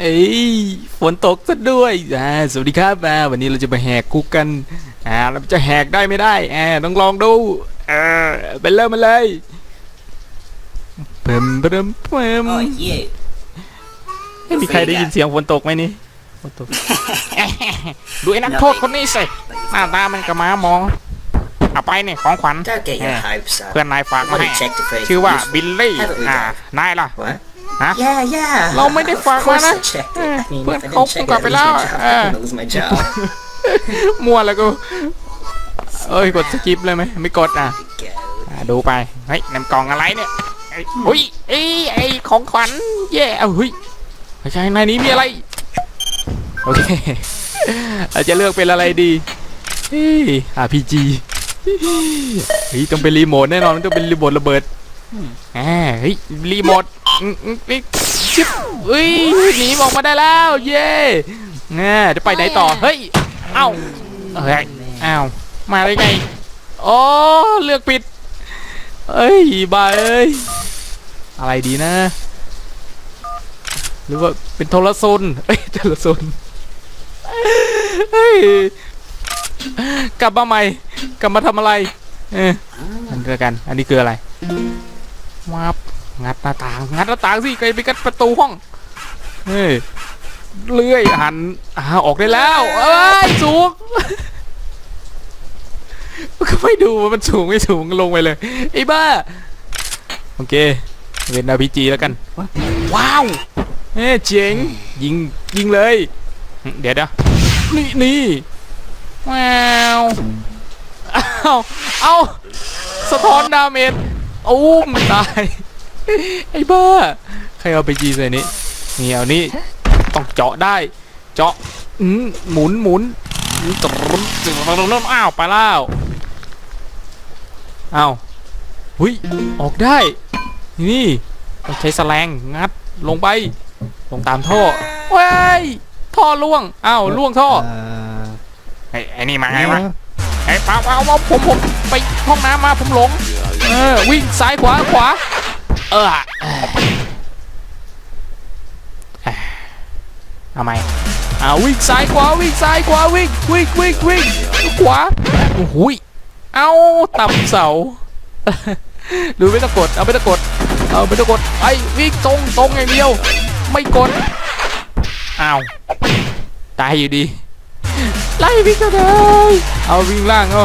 เอ้ยฝนตกซะด้วยอ่าสวัสดีครับอ่าวันนี้เราจะไปแหกคุกกันอ่าเราจะแหกได้ไม่ได้อ่าต้องลองดูอ่าไปเริ่มมาเลยเพิ่มเพิ่มเพิ่ม Oh, you. ไม่มีใครได้ยินเสียงฝนตกไหมนี่ฝนตกดูไอ้นักโทษคนนี้สิหน้าตามันกระม้ามองเอาไปเนี่ยของขวัญ Don't get your Yeah. hopes up. เพื่อนนายฝากมา What ให้ a check to feed ชื่อว่า useful. บิลลี่ Haven't we อ่า done? นายล่ะ What? ฮะ Yeah, yeah. เราไม่ได้ฝาก Of มา course นะ I checked เอ it. อ I mean, เพื่อน if I เขา didn't คง check กลับ it, ไป I'd แล้ว lose my job. เออ I'm gonna lose my job. มั่วแล้วกูเอ้ยกดสกิปเลยไหมไม่กดอะ Go. อะดูไป เฮ้ยนำกล่องอะไรเนี่ยไอ้อุ้ยไอ้ไอ้ของขวัญแย่เอาเฮ้ยไม่ใช่ในนี้มีอะไร โอเค เราจะเลือกเป็นอะไรดีเฮ้ย RPG เฮ้ยต้องเป็นรีโมทแน่นอนต้องเป็นรีโมทระเบิดอ่าเฮ้ยรีโมท อืมอืมนี่ชิบเฮ้ยหนีออกมาได้แล้ว เย้ง่าจะไปไหนต่อ เฮ้ย เอ้าเฮ้ยเอ้ามาได้ไงอ๋อเลือกผิดเอ้ยบ้าเอ้ย อะไรดีนะ หรือว่าเป็นโทรซนเอ้ยโทรซนเฮ้ยกลับมาใหม่ กลับมาทำอะไร เอออันเดียวกัน อันนี้คืออะไรวับ งัดหน้าต่าง งัดหน้าต่างสิใครไปกัดประตูห้องเฮ้ยเลื่อยหันอ่าออกได้แล้ว เอ้ยสูงก็ไม่ดูว่ามันสูงไม่สูงลงไปเลยไอ้บ้าโอเคเวนอาพีจีแล้วกัน ว้าวเอ้เจ๋งยิงยิงเลย เดี๋ยวเดี๋ยวนี่นี่ว้าวเอาเอาสะท้อนดาเมจโอ้มตาย ไอ้บ้า ใครเอาไปจีใส่นี้นี่เอานี่ต้องเจาะได้ เจาะอืมหมุนหมุนตรึมตรึมตรึมอ้าวไปแล้วอ้าวหุยออกได้ นี่ต้องใช้แสแลงงัดลงไป ลงตามท่อว้ายท่อล่วงอ้าวล่วงท่อไอ้ไอ้นี่มาไงวะไอ้เปล่าเปล่าเปล่าผมผมไปห้องน้ำมาผมหลง เออวิ่งซ้ายขวาขวา เออเอาไหมอ่าวิ่งซ้ายขวาวิ่งซ้ายขวาวิ่งวิ่งวิ่งวิ่งขวาโอ้โหเอาต่ำเสาดูไม่ต้องกดเอาไม่ต้องกดเอาไม่ต้องกดไอ้วิ่งตรงตรงอย่างเดียว ไม่กดอ้าวตายอยู่ดี ไล่วิ่งก็ได้เอาวิ่งล่างเอา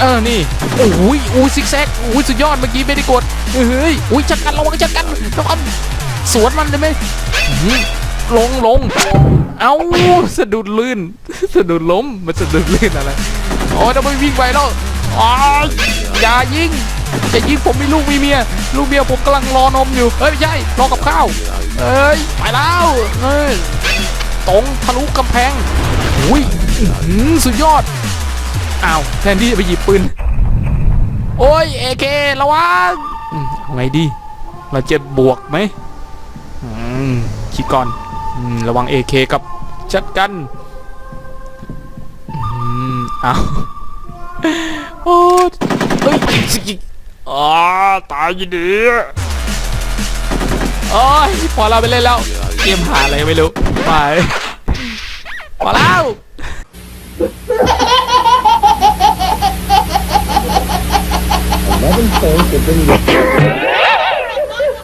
เออนี่โอ้ยอู้ซิกแซกโอ้ยสุดยอดเมื่อกี้ไม่ได้กดเฮ้ยอุ้ยจัดกันระวังจัดกันระวังสวนมันได้ไหมลงลงเอาสะดุดลื่น สะดุดล้มมันสะดุดลื่นอะไรโอ้ยทำไมวิ่งไปแล้วอ๋ออย่ายิงจะยิงผมมีลูกมีเมีย ลูกเมียผมกำลังรอนมอยู่เฮ้ยไม่ใช่รอกับข้าวเอ้ยไปแล้วเฮ้ยตรงทะลุกำแพงอุ้ยสุดยอด อ้าวแทนที่จะไปหยิบปืน โอ้ยเอเคระวังไงดี เราจะบวกไหมอืมคิดก่อนอระวังเอเคกับจัดกันอืมเอาโอ้ยเฮ้ยสิอ๋อตายยินดีโอ้ยพอเราไปเล่นแล้วเกมหาอะไรไม่รู้ไปพอแล้ว Bienvenidos.